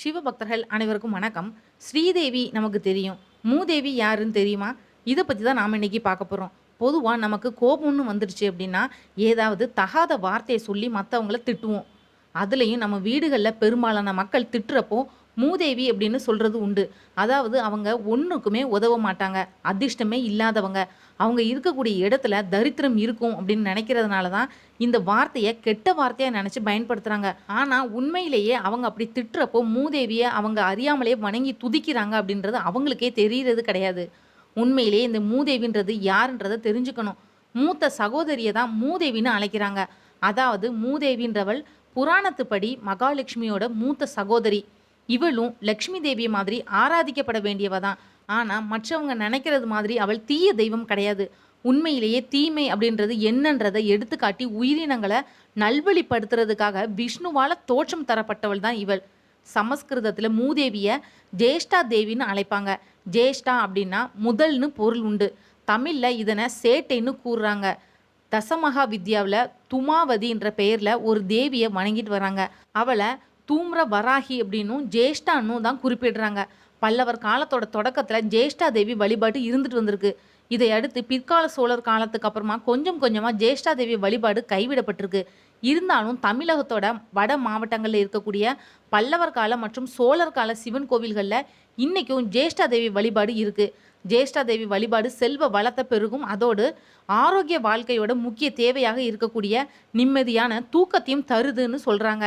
சிவபக்தர்கள் அனைவருக்கும் வணக்கம். ஸ்ரீதேவி நமக்கு தெரியும். மூதேவி யாருன்னு தெரியுமா? இதை பற்றி தான் நாம் இன்னைக்கு பார்க்க போகிறோம் பொதுவாக நமக்கு கோபம்னு வந்துடுச்சு அப்படின்னா ஏதாவது தகாத வார்த்தையை சொல்லி மற்றவங்கள திட்டுவோம். அதுலேயும் நம்ம வீடுகளில் பெரும்பாலான மக்கள் திட்டுறப்போ மூதேவி அப்படின்னு சொல்கிறது உண்டு. அதாவது அவங்க ஒன்றுக்குமே உதவ மாட்டாங்க. அதிர்ஷ்டமே இல்லாதவங்க. அவங்க இருக்கக்கூடிய இடத்துல தரித்திரம் இருக்கும் அப்படின்னு நினைக்கிறதுனால தான் இந்த வார்த்தையை கெட்ட வார்த்தையாக நினச்சி பயன்படுத்துகிறாங்க ஆனால் உண்மையிலேயே அவங்க அப்படி திட்டுறப்போ மூதேவியை அவங்க அறியாமலே வணங்கி துதிக்கிறாங்க அப்படின்றது அவங்களுக்கே தெரிகிறது கிடையாது. உண்மையிலேயே இந்த மூதேவின்றது யாருன்றதை தெரிஞ்சுக்கணும். மூத்த சகோதரியை தான் மூதேவின்னு அழைக்கிறாங்க. அதாவது மூதேவின்றவள் புராணத்துப்படி மகாலட்சுமியோட மூத்த சகோதரி. இவளும் லக்ஷ்மி தேவியை மாதிரி ஆராதிக்கப்பட வேண்டியவ தான். ஆனால் மற்றவங்க நினைக்கிறது மாதிரி அவள் தீய தெய்வம் கிடையாது. உண்மையிலேயே தீமை அப்படின்றது என்னன்றதை எடுத்துக்காட்டி உயிரினங்களை நல்வழிப்படுத்துறதுக்காக விஷ்ணுவால தோற்றம் தரப்பட்டவள் தான் இவள். சமஸ்கிருதத்தில் மூதேவியை ஜேஷ்டா தேவின்னு அழைப்பாங்க. ஜேஷ்டா அப்படின்னா முதல்னு பொருள் உண்டு. தமிழில் இதனை சேட்டைன்னு கூறுறாங்க. தசமகா வித்யாவில் துமாவதின்ற பெயரில் ஒரு தேவியை வணங்கிட்டு வராங்க. அவளை தூம்ர வராகி அப்படின்னும் ஜேஷ்டான்னும் தான் குறிப்பிடுறாங்க. பல்லவர் காலத்தோட தொடக்கத்தில் ஜேஷ்டா தேவி வழிபாடு இருந்துட்டு வந்திருக்கு. இதை அடுத்து பிற்கால சோழர் காலத்துக்கு அப்புறமா கொஞ்சம் கொஞ்சமாக ஜேஷ்டா தேவி வழிபாடு கைவிடப்பட்டிருக்கு. இருந்தாலும் தமிழகத்தோட வட மாவட்டங்களில் இருக்கக்கூடிய பல்லவர் கால மற்றும் சோழர் கால சிவன் கோவில்களில் இன்றைக்கும் ஜேஷ்டா தேவி வழிபாடு இருக்குது ஜேஷ்டா தேவி வழிபாடு செல்வ வளத்தை பெருகும். அதோடு ஆரோக்கிய வாழ்க்கையோட முக்கிய தேவையாக இருக்கக்கூடிய நிம்மதியான தூக்கத்தையும் தருதுன்னு சொல்கிறாங்க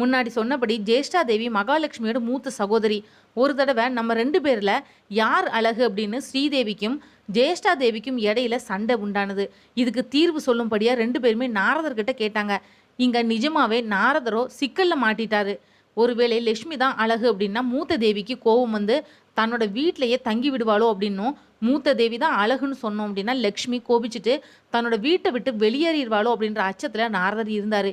முன்னாடி சொன்னபடி ஜேஷ்டா தேவி மகாலட்சுமியோட மூத்த சகோதரி. ஒரு தடவை நம்ம ரெண்டு பேரில் யார் அழகு அப்படின்னு ஸ்ரீதேவிக்கும் ஜேஷ்டா தேவிக்கும் இடையில சண்டை உண்டானது. இதுக்கு தீர்வு சொல்லும்படியாக ரெண்டு பேருமே நாரதர்கிட்ட கேட்டாங்க. இங்கே நிஜமாவே நாரதரோ சிக்கலில் மாட்டிட்டாரு. ஒருவேளை லட்சுமி தான் அழகு அப்படின்னா மூத்த தேவிக்கு கோபம் வந்து தன்னோட வீட்டிலையே தங்கி விடுவாளோ அப்படின்னும் மூத்த தேவி தான் அழகுன்னு சொன்னோம் அப்படின்னா லக்ஷ்மி கோபிச்சுட்டு தன்னோட வீட்டை விட்டு வெளியேறிடுவாளோ அப்படின்ற அச்சத்தில் நாரதர் இருந்தார்.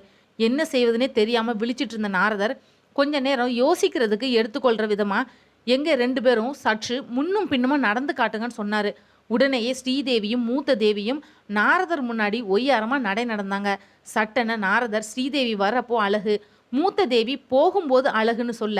என்ன செய்வதுனே தெரியாமல் விழிச்சிட்டு இருந்த நாரதர் கொஞ்ச நேரம் யோசிக்கிறதுக்கு எடுத்துக்கொள்கிற விதமாக எங்கே ரெண்டு பேரும் சற்று முன்னும் பின்னுமா நடந்து காட்டுங்கன்னு சொன்னார். உடனேயே ஸ்ரீதேவியும் மூத்த தேவியும் நாரதர் முன்னாடி ஒய்யாரமாக நடை நடந்தாங்க. சட்டன நாரதர் ஸ்ரீதேவி வரப்போ அழகு. மூத்த தேவி போகும்போது அழகுன்னு சொல்ல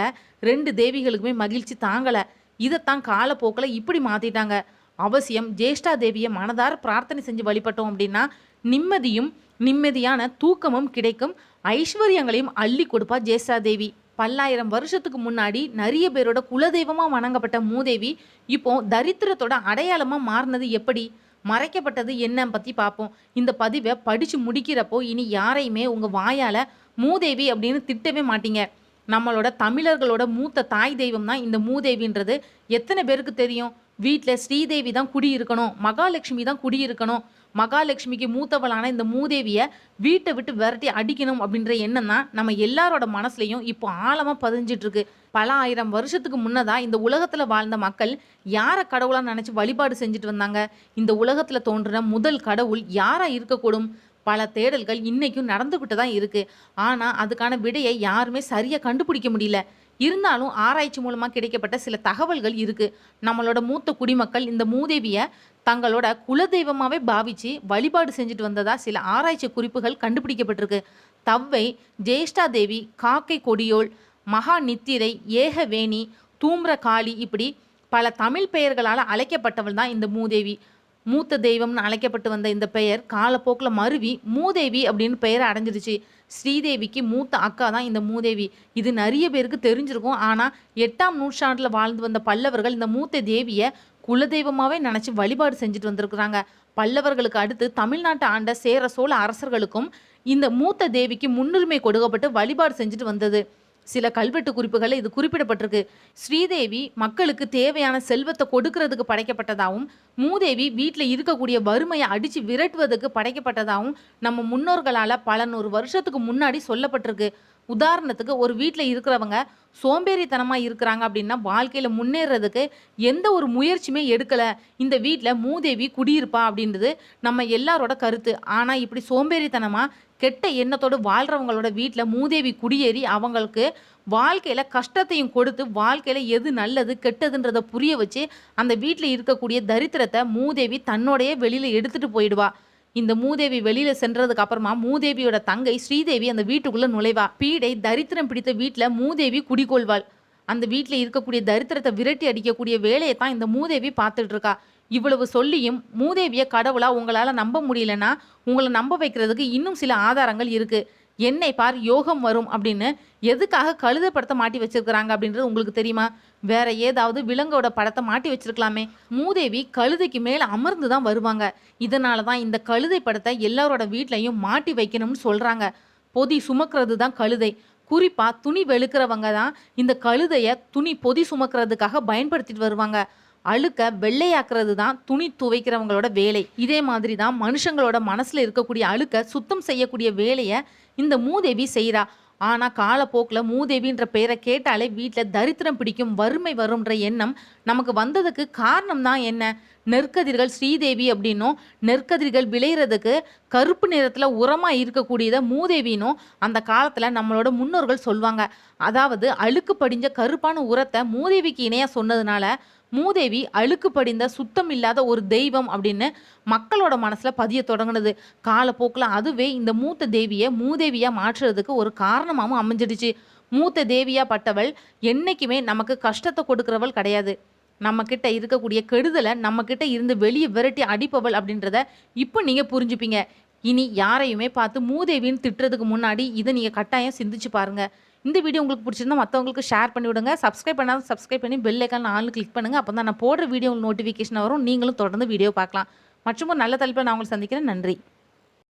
ரெண்டு தேவிகளுக்குமே மகிழ்ச்சி தாங்கலை. இதைத்தான் காலப்போக்கில் இப்படி மாற்றிட்டாங்க அவசியம் ஜேஷ்டா தேவியை மனதார பிரார்த்தனை செஞ்சு வழிபட்டோம் அப்படின்னா நிம்மதியும் நிம்மதியான தூக்கமும் கிடைக்கும். ஐஸ்வர்யங்களையும் அள்ளி கொடுப்பா ஜேசாதேவி தேவி பல்லாயிரம் வருஷத்துக்கு முன்னாடி நிறைய பேரோட குலதெய்வமாக வணங்கப்பட்ட மூதேவி இப்போ தரித்திரத்தோட அடையாளமாக மாறினது எப்படி? மறைக்கப்பட்டது என்ன பற்றி பார்ப்போம் இந்த பதிவை படித்து முடிக்கிறப்போ இனி யாரையுமே உங்கள் வாயால் மூதேவி அப்படின்னு திட்டவே மாட்டீங்க. நம்மளோட தமிழர்களோட மூத்த தாய் தெய்வம் தான் இந்த மூதேவின்றது. எத்தனை பேருக்கு தெரியும்? வீட்டில் ஸ்ரீதேவி தான் குடியிருக்கணும் மகாலட்சுமி தான் குடியிருக்கணும். மகாலட்சுமிக்கு மூத்தவளான இந்த மூதேவியை வீட்டை விட்டு விரட்டி அடிக்கணும் அப்படின்ற எண்ணம் தான் நம்ம எல்லாரோட மனசுலையும் இப்போ ஆழமாக பதிஞ்சிட்டு இருக்கு பல ஆயிரம் வருஷத்துக்கு முன்னதாக இந்த உலகத்தில் வாழ்ந்த மக்கள் யாரை கடவுளாக நினச்சி வழிபாடு செஞ்சுட்டு வந்தாங்க? இந்த உலகத்தில் தோன்றின முதல் கடவுள் யாராக இருக்கக்கூடும்? பல தேடல்கள் இன்னைக்கும் நடந்துக்கிட்டு தான் இருக்குது ஆனால் அதுக்கான விடையை யாருமே சரியாக கண்டுபிடிக்க முடியல. இருந்தாலும் ஆராய்ச்சி மூலமாக கிடைக்கப்பட்ட சில தகவல்கள் இருக்குது நம்மளோட மூத்த குடிமக்கள் இந்த மூதேவியை தங்களோட குலதெய்வமாகவே பாவிச்சு வழிபாடு செஞ்சுட்டு வந்ததா சில ஆராய்ச்சி குறிப்புகள் கண்டுபிடிக்கப்பட்டிருக்கு. தவ்வை ஜேஷ்டா தேவி காக்கை கொடியோள் மகா நித்திரை ஏகவேணி தூம்ர காளி இப்படி பல தமிழ் பெயர்களால் அழைக்கப்பட்டவள் தான் இந்த மூதேவி. மூத்த தெய்வம்னு அழைக்கப்பட்டு வந்த இந்த பெயர் காலப்போக்கில் மருவி மூதேவி அப்படின்னு பெயரை அடைஞ்சிருச்சு. ஸ்ரீதேவிக்கு மூத்த அக்கா தான் இந்த மூதேவி. இது நிறைய பேருக்கு தெரிஞ்சிருக்கும். ஆனால் எட்டாம் நூற்றாண்டில் வாழ்ந்து வந்த பல்லவர்கள் இந்த மூத்த தேவியை குலதெய்வமாகவே நினச்சி வழிபாடு செஞ்சுட்டு வந்திருக்கிறாங்க. பல்லவர்களுக்கு அடுத்து தமிழ்நாட்டை ஆண்ட சேர சோழ அரசர்களுக்கும் இந்த மூத்த தேவிக்கு முன்னுரிமை கொடுக்கப்பட்டு வழிபாடு செஞ்சுட்டு வந்தது. சில கல்வெட்டு குறிப்புகளில் இது குறிப்பிடப்பட்டிருக்கு. ஸ்ரீதேவி மக்களுக்கு தேவையான செல்வத்தை கொடுக்கறதுக்கு படைக்கப்பட்டதாகவும் மூதேவி வீட்டில் இருக்கக்கூடிய வறுமையை அடித்து விரட்டுவதற்கு படைக்கப்பட்டதாகவும் நம்ம முன்னோர்களால் பல நூறு வருஷத்துக்கு முன்னாடி சொல்லப்பட்டிருக்கு. உதாரணத்துக்கு ஒரு வீட்டில் இருக்கிறவங்க சோம்பேறித்தனமாக இருக்கிறாங்க அப்படின்னா வாழ்க்கையில் முன்னேறதுக்கு எந்த ஒரு முயற்சியுமே எடுக்கலை. இந்த வீட்டில் மூதேவி குடியிருப்பா அப்படின்றது நம்ம எல்லாரோட கருத்து. ஆனால் இப்படி சோம்பேறித்தனமாக கெட்ட எண்ணத்தோடு வாழ்கிறவங்களோட வீட்டில் மூதேவி குடியேறி அவங்களுக்கு வாழ்க்கையில் கஷ்டத்தையும் கொடுத்து வாழ்க்கையில் எது நல்லது கெட்டதுன்றதை புரிய வச்சு அந்த வீட்டில் இருக்கக்கூடிய தரித்திரத்தை மூதேவி தன்னோடையே வெளியில் எடுத்துகிட்டு போயிடுவா. இந்த மூதேவி வெளியில் சென்றதுக்கு அப்புறமா மூதேவியோட தங்கை ஸ்ரீதேவி அந்த வீட்டுக்குள்ளே நுழைவா. பீடை தரித்திரம் பிடித்த வீட்டில் மூதேவி குடிகொள்வாள். அந்த வீட்டில் இருக்கக்கூடிய தரித்திரத்தை விரட்டி அடிக்கக்கூடிய வேலையை தான் இந்த மூதேவி பார்த்துட்டு இருக்கா. இவ்வளவு சொல்லியும் மூதேவிய கடவுளா உங்களால் நம்ப முடியலன்னா உங்களை நம்ப வைக்கிறதுக்கு இன்னும் சில ஆதாரங்கள் இருக்கு. என்னை பார் யோகம் வரும் அப்படின்னு எதுக்காக கழுதை படத்தை மாட்டி வச்சிருக்கிறாங்க அப்படின்றது உங்களுக்கு தெரியுமா? வேற ஏதாவது விலங்கோட படத்தை மாட்டி வச்சிருக்கலாமே. மூதேவி கழுதைக்கு மேல அமர்ந்து தான் வருவாங்க. இதனால தான் இந்த கழுதை படத்தை எல்லாரோட வீட்லையும் மாட்டி வைக்கணும்னு சொல்றாங்க. பொதி சுமக்கிறது தான் கழுதை. குறிப்பா துணி வெளுக்கிறவங்க தான் இந்த கழுதைய துணி பொதி சுமக்கிறதுக்காக பயன்படுத்திட்டு வருவாங்க. அழுக்க வெள்ளையாக்குறது தான் துணி துவைக்கிறவங்களோட வேலை. இதே மாதிரி தான் மனுஷங்களோட மனசில் இருக்கக்கூடிய அழுக்க சுத்தம் செய்யக்கூடிய வேலையை இந்த மூதேவி செய்கிறா ஆனால் காலப்போக்கில் மூதேவின்ற பெயரை கேட்டாலே வீட்டில் தரித்திரம் பிடிக்கும் வறுமை வரும்ன்ற எண்ணம் நமக்கு வந்ததுக்கு காரணம் தான் என்ன? நெற்கதிர்கள் ஸ்ரீதேவி அப்படின்னும் நெற்கதிர்கள் விளையிறதுக்கு கருப்பு நிறத்தில் உரமாக இருக்கக்கூடியதை மூதேவினும் அந்த காலத்தில் நம்மளோட முன்னோர்கள் சொல்லுவாங்க அதாவது அழுக்கு படிஞ்ச கருப்பான உரத்தை மூதேவிக்கு இணையாக சொன்னதுனால மூதேவி அழுக்கு படிந்த சுத்தம் இல்லாத ஒரு தெய்வம் அப்படின்னு மக்களோட மனசில் பதிய தொடங்கினது. காலப்போக்கில் அதுவே இந்த மூத்த தேவியை மூதேவியாக மாற்றுறதுக்கு ஒரு காரணமாகவும் அமைஞ்சிடுச்சு. மூத்த தேவியாக பட்டவள் என்றைக்குமே நமக்கு கஷ்டத்தை கொடுக்குறவள் கிடையாது. நம்மக்கிட்ட இருக்கக்கூடிய கெடுதலை நம்மக்கிட்ட இருந்து வெளியே விரட்டி அடிப்பவள் அப்படின்றத இப்போ நீங்கள் புரிஞ்சுப்பீங்க. இனி யாரையுமே பார்த்து மூதேவின்னு திட்டுறதுக்கு முன்னாடி இதை நீங்கள் கட்டாயம் சிந்திச்சு பாருங்கள் இந்த வீடியோ உங்களுக்கு பிடிச்சிருந்தா மற்றவங்களுக்கு ஷேர் பண்ணி விடுங்க. சப்ஸ்கிரைப் பண்ணாலும் சப்ஸ்கிரைப் பண்ணி பெல் ஐக்கான் ஆள் கிளிக் பண்ணுங்க. அப்போ தான் நான் போடுற வீடியோ நோட்டிஃபிகேஷன் வரும். நீங்களும் தொடர்ந்து வீடியோ பார்க்கலாம். மற்றும் ஒரு நல்ல தலைப்பில் நான் உங்களை சந்திக்கிறேன். நன்றி.